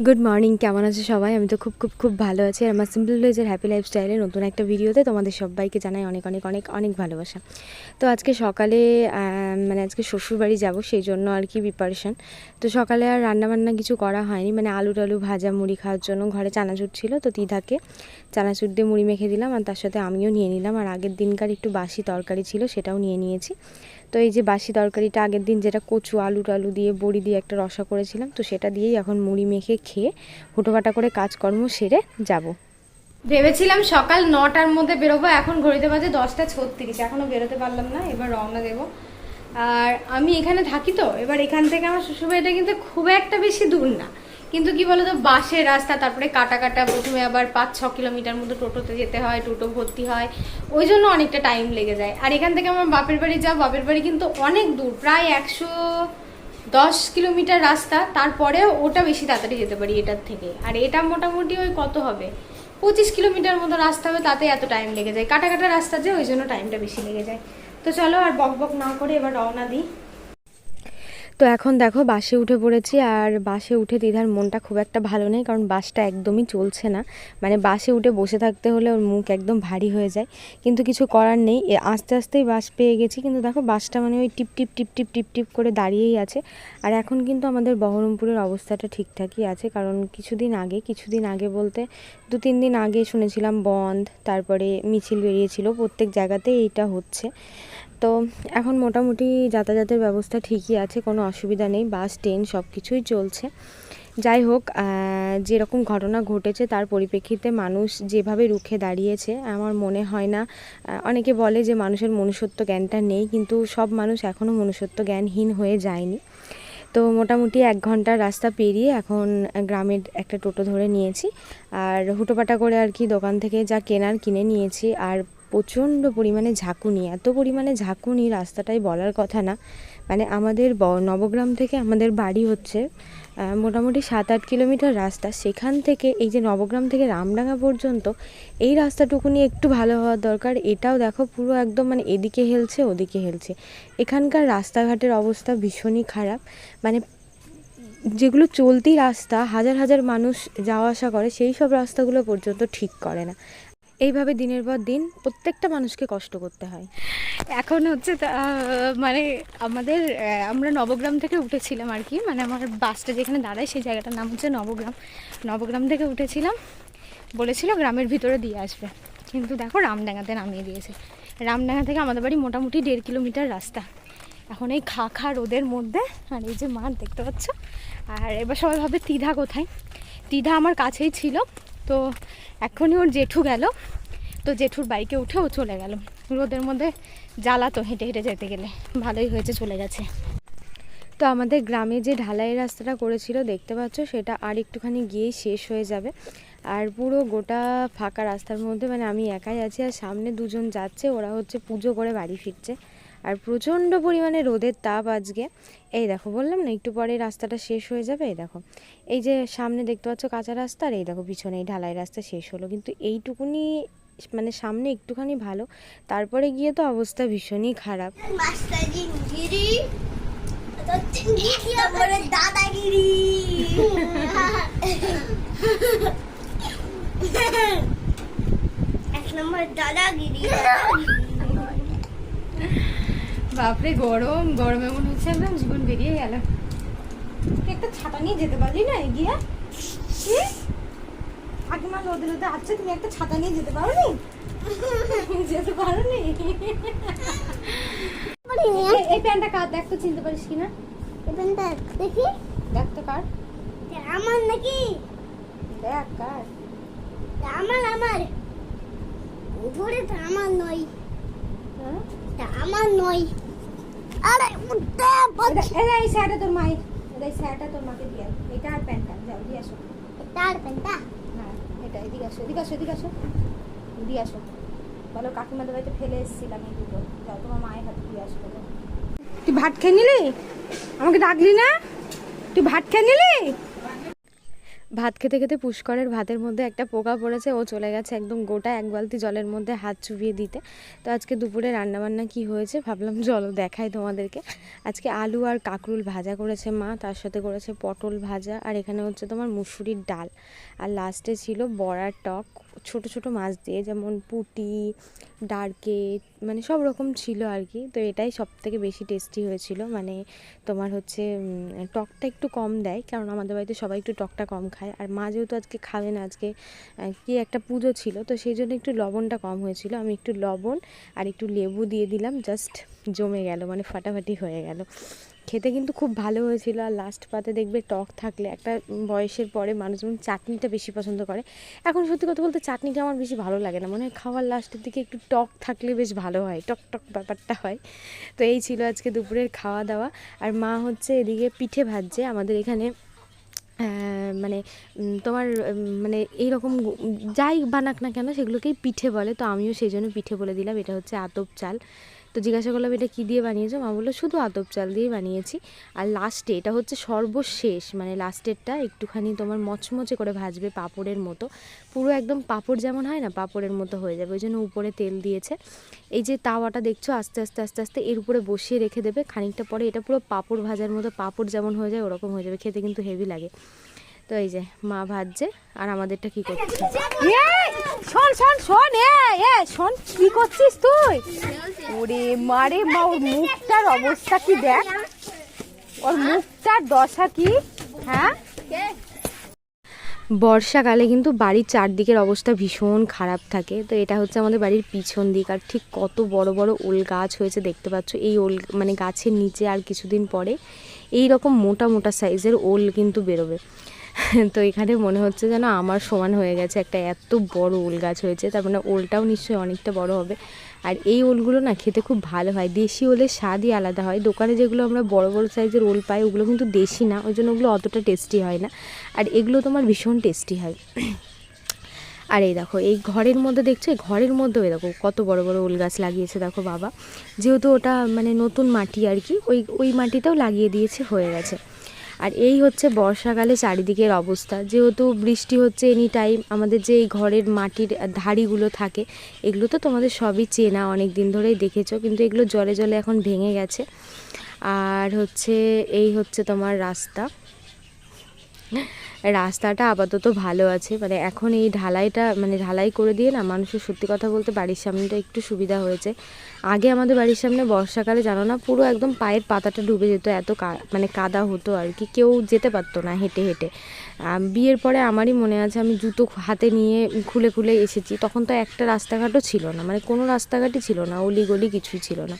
Good morning কেমন আছে সবাই? আমি তো খুব খুব খুব ভালো আছি। আর আমার সিম্পল ভিলেজের হ্যাপি লাইফস্টাইলের নতুন একটা ভিডিওতে তোমাদের সবাইকে জানাই অনেক অনেক অনেক অনেক ভালোবাসা। তো আজকে সকালে মানে আজকে শ্বশুরবাড়ি যাব, সেই জন্য আর কি প্রিপারেশন তো সকালে আর রান্নাবান্না কিছু করা হয়নি। মানে আলু টালু ভাজা, মুড়ি খাওয়ার জন্য ঘরে চানাচুর ছিল, তো দিদাকে চানাচুর দিয়ে মুড়ি মেখে দিলাম আর তার সাথে আমিও নিয়ে নিলাম। আর আগের দিনকার একটু বাসি তরকারি ছিল, সেটাও নিয়ে নিয়েছি। তো এই যে বাসি তরকারিটা আগের দিন যেটা কচু আলু টালু দিয়ে, বড়ি দিয়ে একটা রসা করেছিলাম, তো সেটা দিয়েই এখন মুড়ি মেখে খেয়ে হুটোপাটা করে কাজকর্ম সেরে যাব। ভেবেছিলাম সকাল নটার মধ্যে বেরোবো, এখন ঘড়িতে বাজে দশটা ছত্রিশ এখনও বেরোতে পারলাম না, এবার রওনা দেবো। আর আমি এখানে থাকি তো, এবার এখান থেকে আমার শ্বশুরবাড়িটা কিন্তু খুব একটা বেশি দূর না। কিন্তু কি বলতো বাসের রাস্তা, তারপরে কাটা কাটা, প্রথমে আবার পাঁচ ছ কিলোমিটার মতো টোটোতে যেতে হয়, টোটো ভর্তি হয়, ওই জন্য অনেকটা টাইম লেগে যায়। আর এখান থেকে আমার বাপের বাড়ি যাও বাপের বাড়ি কিন্তু অনেক দূর, প্রায় একশো দশ কিলোমিটার রাস্তা, তারপরেও ওটা বেশি তাড়াতাড়ি যেতে পারি এটার থেকে। আর এটা মোটামুটি ওই কত হবে? পঁচিশ কিলোমিটার মতো রাস্তা হবে, তাতে এত টাইম লেগে যায়। কাটা কাটা রাস্তা যে, ওই জন্য টাইমটা বেশি লেগে যায়। তো চলো আর বক বক না করে এবার রওনা দিই। তো এখন দেখো বাসে উঠে পড়েছি আর বাসে উঠে দিদার মনটা খুব একটা ভালো নেই কারণ বাসটা একদমই চলছে না। মানে বাসে উঠে বসে থাকতে হলে ওর মুখ একদম ভারী হয়ে যায়। কিন্তু কিছু করার নেই। আস্তে আস্তেই বাস পেয়ে গেছি। কিন্তু দেখো বাসটা মানে ওই টিপ টিপ টিপ টিপ টিপ টিপ করে দাঁড়িয়েই আছে। আর এখন কিন্তু আমাদের বহরমপুরের অবস্থাটা ঠিকঠাকই আছে। কারণ কিছুদিন আগে কিছুদিন আগে বলতে দু, তিন দিন আগে শুনেছিলাম বন্ধ, তারপরে মিছিল বেরিয়েছিল। প্রত্যেক জায়গাতেই এইটা হচ্ছে। তো এখন মোটামুটি যাতায়াতের ব্যবস্থা ঠিকই আছে, কোনো অসুবিধা নেই, বাস, ট্রেন সব কিছুই চলছে। যাই হোক যেরকম ঘটনা ঘটেছে তার পরিপ্রেক্ষিতে মানুষ যেভাবে রুখে দাঁড়িয়েছে, আমার মনে হয় না অনেকে বলে যে মানুষের মনুষ্যত্ব জ্ঞানটা নেই, কিন্তু সব মানুষ এখনও মনুষ্যত্ব জ্ঞানহীন হয়ে যায়নি। তো মোটামুটি এক ঘণ্টার রাস্তা পেরিয়ে এখন গ্রামের একটা টোটো ধরে নিয়েছি, আর হুটোপাটা করে আর কি দোকান থেকে যা কেনার কিনে নিয়েছি, আর প্রচণ্ড পরিমাণে ঝাঁকুনি, এত পরিমাণে ঝাঁকুনি রাস্তাটাই বলার কথা না। মানে আমাদের নবগ্রাম থেকে আমাদের বাড়ি হচ্ছে মোটামুটি সাত আট কিলোমিটার রাস্তা। সেখান থেকে এই যে নবগ্রাম থেকে রামডাঙ্গা পর্যন্ত, এই রাস্তাটুকুনি একটু ভালো হওয়ার দরকার। এটাও দেখো পুরো একদম মানে এদিকে হেলছে, ওদিকে হেলছে। এখানকার রাস্তাঘাটের অবস্থা ভীষণই খারাপ। মানে যেগুলো চলতি রাস্তা, হাজার হাজার মানুষ যাওয়া আসা করে, সেই সব রাস্তাগুলো পর্যন্ত ঠিক করে না। এইভাবে দিনের পর দিন প্রত্যেকটা মানুষকে কষ্ট করতে হয়। এখন হচ্ছে মানে আমাদের আমরা নবগ্রাম থেকে উঠেছিলাম আর কি মানে আমার বাসটা যেখানে দাঁড়ায় সেই জায়গাটার নাম হচ্ছে নবগ্রাম। নবগ্রাম থেকে উঠেছিলাম, বলেছিল গ্রামের ভিতরে দিয়ে আসবে। কিন্তু দেখো রামডাঙ্গাতে নামিয়ে দিয়েছে। রামডাঙ্গা থেকে আমাদের বাড়ি মোটামুটি দেড় কিলোমিটার রাস্তা। এখন এই খা খা রোদের মধ্যে, আর এই যে মাঠ দেখতে পাচ্ছ, আর এবার সবাই ভাবে তিধা কোথায়? তিধা আমার কাছেই ছিল। তো এখনই ওর জেঠু গেল। তো জেঠুর বাইকে উঠে ও চলে গেল। রোদের মধ্যে জ্বালাতো হেঁটে হেঁটে যেতে গেলে। ভালোই হয়েছে চলে গেছে। তো আমাদের গ্রামে যে ঢালাই রাস্তাটা করেছিল, দেখতে পাচ্ছ, সেটা আর একটুখানি গিয়েই শেষ হয়ে যাবে। আর পুরো গোটা ফাঁকা রাস্তার মধ্যে মানে আমি একাই আছি আর সামনে দুজন যাচ্ছে, ওরা হচ্ছে পুজো করে বাড়ি ফিরছে। আর প্রচণ্ড পরিমাণে রোদের তাপ আজকে। এই দেখো, বললাম না, একটু পরে রাস্তাটা শেষ হয়ে যাবে, এই দেখো। এই যে সামনে দেখতে পাচ্ছ কাঁচা রাস্তা, আর এই দেখো পিছনে এই ঢালাই রাস্তা শেষ হলো। কিন্তু এইটুকুনি মানে সামনে একটুখানি ভালো, তারপরে গিয়ে তো অবস্থা ভীষণই খারাপ। দাদাগিরি। বাপরে গরম গরমে মনে হচ্ছে একদম জীবন বেরিয়ে গেল। একটা ছাতা নিয়ে যেতে পারলি না এগিয়ে কি? কাকিমা রোদে রোদে আচ্ছা তুমি একটা ছাতা নিয়ে যেতে পারো নি যেতে পারো নি এই- এই প্যান্টটা কার? দেখ তো চিনতে পারিস কিনা? এখানটা দেখি দেখ। তো কার। আমার নাকি? দেখ কার। আমার আমার। উপরে তো আমার নয়। হ্যাঁ? আমার নয়। আরে উঠতে এটা- পারছি এটা এই শাড়িটা তোর মায়ের। এটা এই শাড়িটা তোর মাকে দিয়ে। এটা আর প্যান্টটা। যাও দিয়ে আসো। তার প্যান্টটা? হ্যাঁ এটা এদিকে আসো এদিকে আসো এদিকে আসো। দিয়ে আসো। বলো কাকিমাদের বাড়িতে ফেলে এসেছিলাম এই দুটো। যাও তোমার মায়ের হাতে দিয়ে আসো। তুই ভাত খেয়ে নিলি? আমাকে ডাকলি না? তুই ভাত খেয়ে নিলি? ভাত খেতে খেতে পুষ্করের ভাতের মধ্যে একটা পোকা পড়েছে, ও চলে গেছে একদম গোটা এক বালতি জলের মধ্যে হাত চুবিয়ে দিতে। তো আজকে দুপুরে রান্নাবান্না কি হয়েছে ভাবলাম জল দেখাই তোমাদেরকে। আজকে আলু আর কাকরুল ভাজা করেছে মা, তার সাথে করেছে পটল ভাজা, আর এখানে হচ্ছে তোমার মুসুরির ডাল। আর লাস্টে ছিল বড়ার টক। ছোট ছোট মাছ দিয়ে, যেমন পুঁটি, ডারকে মানে সব রকম ছিল আর কি। তো এটাই সব থেকে বেশি টেস্টি হয়েছিল। মানে তোমার হচ্ছে টকটা একটু কম দেয়, কারণ আমাদের বাড়িতে সবাই একটু টকটা কম খায়। আর মা যেহেতু আজকে খাবে না, আজকে কি একটা পুজো ছিল, তো সেই জন্য একটু লবণটা কম হয়েছিল। আমি একটু লবণ আর একটু লেবু দিয়ে দিলাম জাস্ট জমে গেল মানে ফাটাফাটি হয়ে গেল। খেতে কিন্তু খুব ভালো হয়েছিল। আর লাস্ট পাতে দেখবে টক থাকলে একটা বয়সের পরে মানুষজন চাটনিটা বেশি পছন্দ করে। এখন সত্যি কথা বলতে চাটনিটা আমার বেশি ভালো লাগে না। মনে হয় খাওয়ার লাস্টের দিকে একটু টক থাকলে বেশ ভালো হয়। টক টক ব্যাপারটা হয়। তো এই ছিল আজকে দুপুরের খাওয়া দাওয়া। আর মা হচ্ছে এদিকে পিঠে ভাজছে আমাদের এখানে। মানে তোমার মানে এইরকম যাই বানাক না কেন সেগুলোকেই পিঠে বলে। তো আমিও সেই জন্য পিঠে বলে দিলাম। এটা হচ্ছে আতপ চাল। তো জিজ্ঞাসা করলাম, এটা কী দিয়ে বানিয়েছো? মা বলল, শুধু আতপ চাল দিয়ে বানিয়েছি। আর লাস্টে এটা হচ্ছে সর্বশেষ মানে লাস্টেরটা একটুখানি তোমার মচমচে করে ভাজবে পাঁপড়ের মতো। পুরো একদম পাঁপড় যেমন হয় না, পাঁপড়ের মতো হয়ে যাবে। ওই জন্য উপরে তেল দিয়েছে। এই যে তাওয়াটা দেখছ, আস্তে আস্তে আস্তে আস্তে এর উপরে বসিয়ে রেখে দেবে। খানিকটা পরে এটা পুরো পাঁপড় ভাজার মতো, পাঁপড় যেমন হয়ে যায়, ওরকম হয়ে যাবে। খেতে কিন্তু হেভি লাগে। তো এই যে মা ভাজছে আর আমাদেরটা কি করছে? শোন শোন শোন এ শোন কি করছিস তুই? ওরে মারে মা ওর মুখটার অবস্থা কি দেখ? ওর মুখটার দশা কি? হ্যাঁ? বর্ষাকালে কিন্তু বাড়ির চারদিকের অবস্থা ভীষণ খারাপ থাকে। তো এটা হচ্ছে আমাদের বাড়ির পিছন দিক আর ঠিক কত বড় বড় ওল গাছ হয়েছে দেখতে পাচ্ছ। এই ওল মানে গাছের নিচে আর কিছুদিন পরে এই রকম মোটা মোটা সাইজের ওল কিন্তু বেরোবে। তো এখানে মনে হচ্ছে যেন আমার সমান হয়ে গেছে, একটা এত বড় ওল গাছ হয়েছে, তার মানে ওলটাও নিশ্চয়ই অনেকটা বড় হবে। আর এই ওলগুলো না খেতে খুব ভালো হয়, দেশি ওলের স্বাদই আলাদা হয়। দোকানে যেগুলো আমরা বড় বড় সাইজের ওল পাই, ওগুলো কিন্তু দেশি না, ওই জন্য ওগুলো অতটা টেস্টি হয় না। আর এগুলো তোমার ভীষণ টেস্টি হয়। আর এই দেখো, এই ঘরের মধ্যে দেখছ, এই ঘরের মধ্যেও দেখো কত বড় বড় ওল গাছ লাগিয়েছে, দেখো বাবা। যেহেতু ওটা মানে নতুন মাটি আর কি, ওই ওই মাটিটাও লাগিয়ে দিয়েছে হয়ে গেছে। আর এই হচ্ছে বর্ষাকালে চারিদিকের অবস্থা। যেহেতু বৃষ্টি হচ্ছে এনি টাইম আমাদের যে এই ঘরের মাটির ধাড়িগুলো থাকে, এগুলো তো তোমাদের সবই চেনা অনেক দিন ধরেই দেখেছ, কিন্তু এগুলো জলে জলে এখন ভেঙে গেছে। আর হচ্ছে, এই হচ্ছে তোমার রাস্তা। রাস্তাটা আপাতত ভালো আছে। মানে এখন এই ঢালাইটা মানে ঢালাই করে দিয়ে না মানুষের সত্যি কথা বলতে বাড়ির সামনেটা একটু সুবিধা হয়েছে। আগে আমাদের বাড়ির সামনে বর্ষাকালে জানো না, পুরো একদম পায়ের পাতাটা ডুবে যেত, এত মানে কাদা হতো আর কি। কেউ যেতে পারতো না হেঁটে হেঁটে। বিয়ের পরে আমারই মনে আছে, আমি জুতো হাতে নিয়ে খুলে খুলে এসেছি। তখন তো একটা রাস্তাঘাটও ছিল না মানে কোনো রাস্তাঘাটই ছিল না অলি গলি কিছুই ছিল না।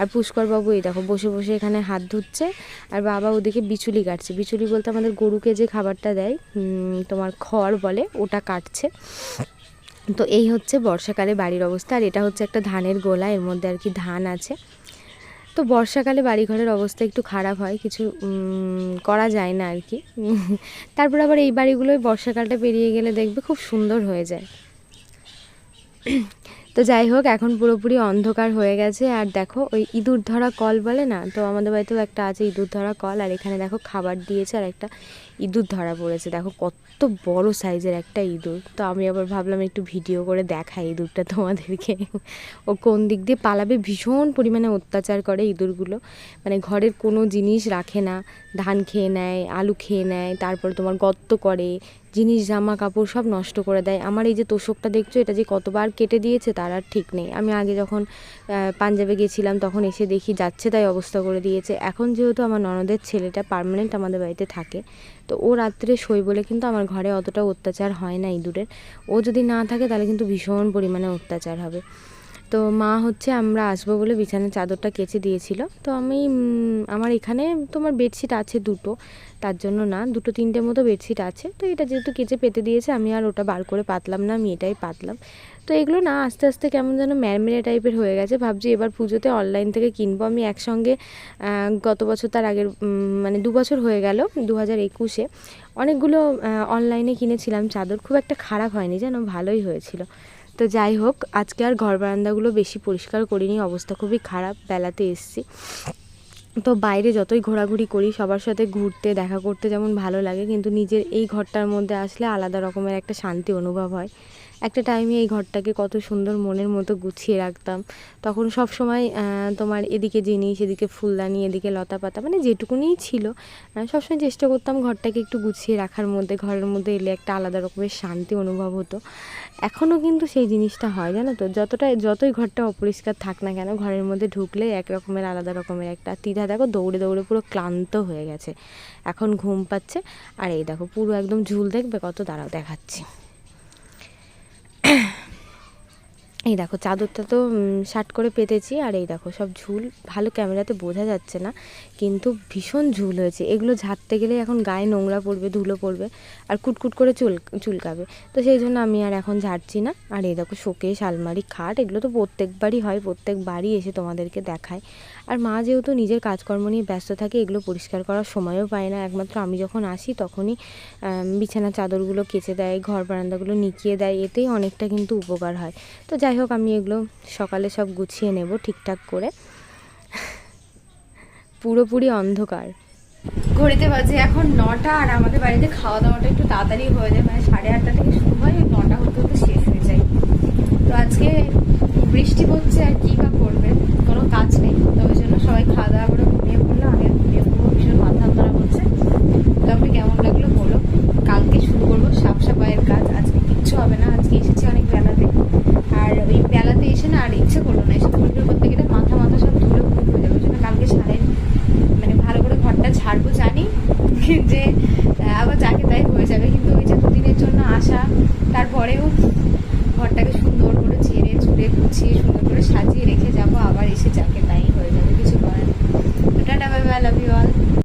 আর পুষ্করবাবু এই দেখো, বসে বসে এখানে হাত ধুচ্ছে। আর বাবা ওদিকে বিচুলি কাটছে। বিচুলি বলতে আমাদের গরুকে যে খাবারটা দেয় তোমার খড় বলে, ওটা কাটছে। তো এই হচ্ছে বর্ষাকালে বাড়ির অবস্থা। আর এটা হচ্ছে একটা ধানের গোলা, এর মধ্যে আর কি ধান আছে। তো বর্ষাকালে বাড়িঘরের অবস্থা একটু খারাপ হয়, কিছু করা যায় না আর কি। তারপর আবার এই বাড়িগুলোই বর্ষাকালটা পেরিয়ে গেলে দেখবে খুব সুন্দর হয়ে যায়। তো যাই হোক, এখন পুরোপুরি অন্ধকার হয়ে গেছে। আর দেখো, ওই ইঁদুর ধরা কল বলে না? তো আমাদের বাড়িতেও একটা আছে ইঁদুর ধরা কল। আর এখানে দেখো খাবার দিয়েছে আর একটা ইঁদুর ধরা পড়েছে। দেখো কত বড় সাইজের একটা ইঁদুর। তো আমি আবার ভাবলাম একটু ভিডিও করে দেখাই ইঁদুরটা তোমাদেরকে। ও কোন দিক দিয়ে পালাবে? ভীষণ পরিমাণে অত্যাচার করে ইঁদুরগুলো। মানে ঘরের কোনো জিনিস রাখে না। ধান খেয়ে নেয়, আলু খেয়ে নেয়, তারপর তোমার গর্ত করে জিনিস জামা কাপড় সব নষ্ট করে দেয়। আমার এই যে তোষকটা দেখছ, এটা যে কতবার কেটে দিয়েছে, তার আর ঠিক নেই। আমি আগে যখন পাঞ্জাবে গেছিলাম, তখন এসে দেখি যাচ্ছে তাই অবস্থা করে দিয়েছে। এখন যেহেতু আমার ননদের ছেলেটা পার্মানেন্ট আমাদের বাড়িতে থাকে, তো ও রাত্রে শোয় বলে কিন্তু আমার ঘরে অতটা অত্যাচার হয় না ইঁদুরের। ও যদি না থাকে, তাহলে কিন্তু ভীষণ পরিমাণে অত্যাচার হবে। তো মা হচ্ছে আমরা আসব বলে বিছানার চাদরটা কেচে দিয়েছিল। তো আমি আমার এখানে তোমার বেডশিট আছে দুটো, তার জন্য না, দুটো তিনটে মতো বেডশিট আছে। তো এটা যেহেতু কেচে পেতে দিয়েছে, আমি আর ওটা বার করে পাতলাম না, আমি এটাই পাতলাম। তো এগুলো না আস্তে আস্তে কেমন যেন ম্যারমেরে টাইপের হয়ে গেছে। ভাবছি এবার পুজোতে অনলাইন থেকে কিনবো। আমি একসঙ্গে গত বছর তার আগের মানে দু বছর হয়ে গেল দু হাজার একুশে। অনেকগুলো অনলাইনে কিনেছিলাম চাদর। খুব একটা খারাপ হয়নি, যেন ভালোই হয়েছিল। তো যাই হোক, আজকে আর ঘর বারান্দাগুলো বেশি পরিষ্কার করিনি, অবস্থা খুবই খারাপ, বেলাতে এসছি। তো বাইরে যতই ঘোরাঘুরি করি, সবার সাথে ঘুরতে, দেখা করতে যেমন ভালো লাগে, কিন্তু নিজের এই ঘরটার মধ্যে আসলে আলাদা রকমের একটা শান্তি অনুভব হয়। একটা টাইমে এই ঘরটাকে কত সুন্দর মনের মতো গুছিয়ে রাখতাম। তখন সব সময় তোমার এদিকে জিনিস, এদিকে ফুলদানি, এদিকে লতা পাতা মানে যেটুকুনিই ছিল সবসময় চেষ্টা করতাম ঘরটাকে একটু গুছিয়ে রাখার মধ্যে, ঘরের মধ্যে এলে একটা আলাদা রকমের শান্তি অনুভব হতো। এখনও কিন্তু সেই জিনিসটা হয়, জানো তো? যতটা, যতই ঘরটা অপরিষ্কার থাক না কেন, ঘরের মধ্যে ঢুকলে এক রকমের আলাদা রকমের একটা তিধা দেখো, দৌড়ে দৌড়ে পুরো ক্লান্ত হয়ে গেছে। এখন ঘুম পাচ্ছে, আর এই দেখো, পুরো একদম ঝুল দেখবে, কত দাঁড়াও, দেখাচ্ছি। এই দেখো চাদরটা তো শার্ট করে পেতেছি, আর এই দেখো সব ঝুল, ভালো ক্যামেরাতে বোঝা যাচ্ছে না, কিন্তু ভীষণ ঝুল হয়েছে। এগুলো ঝাড়তে গেলে এখন গায়ে নোংরা পড়বে, ধুলো পড়বে, আর কুটকুট করে চুল, চুলকাবে। তো সেই জন্য আমি আর এখন ঝাড়ছি না। আর এই দেখো শোকেশ আলমারি, খাট, এগুলো তো প্রত্যেকবারই হয়, প্রত্যেকবারই এসে তোমাদেরকে দেখায়। আর মা যেহেতু নিজের কাজকর্ম নিয়ে ব্যস্ত থাকে, এগুলো পরিষ্কার করার সময়ও পায় না। একমাত্র আমি যখন আসি, তখনই বিছানা চাদরগুলো কেচে দেয়, ঘর বারান্দাগুলো নিকিয়ে দেয়, এতেই অনেকটা কিন্তু উপকার হয়। তো যাই যাই হোক, আমি এগুলো সকালে সব গুছিয়ে নেব ঠিকঠাক করে। পুরোপুরি অন্ধকার। ঘড়িতে বাজে এখন নটা আর আমাদের বাড়িতে খাওয়া দাওয়াটা একটু তাড়াতাড়ি হয়ে যায় মানে সাড়ে আটটা থেকে শুরু হয় নটা হতে হতে শেষ হয়ে যায়। তো আজকে বৃষ্টি পড়ছে আর কি বা করবে কোনো কাজ নেই। তো ওই জন্য সবাই খাওয়া দাওয়া করে ঘুমিয়ে পড়ল আমি ঘুমিয়ে পড়ব, ভীষণ মাথা ধরা হচ্ছে তো আপনি কেমন লাগল বলো। কালকে শুরু করব সাপ সাপাইয়ের কাজ, আজকে কিচ্ছু হবে না, আজকে এসেছি অনেক বেলাতে। me. To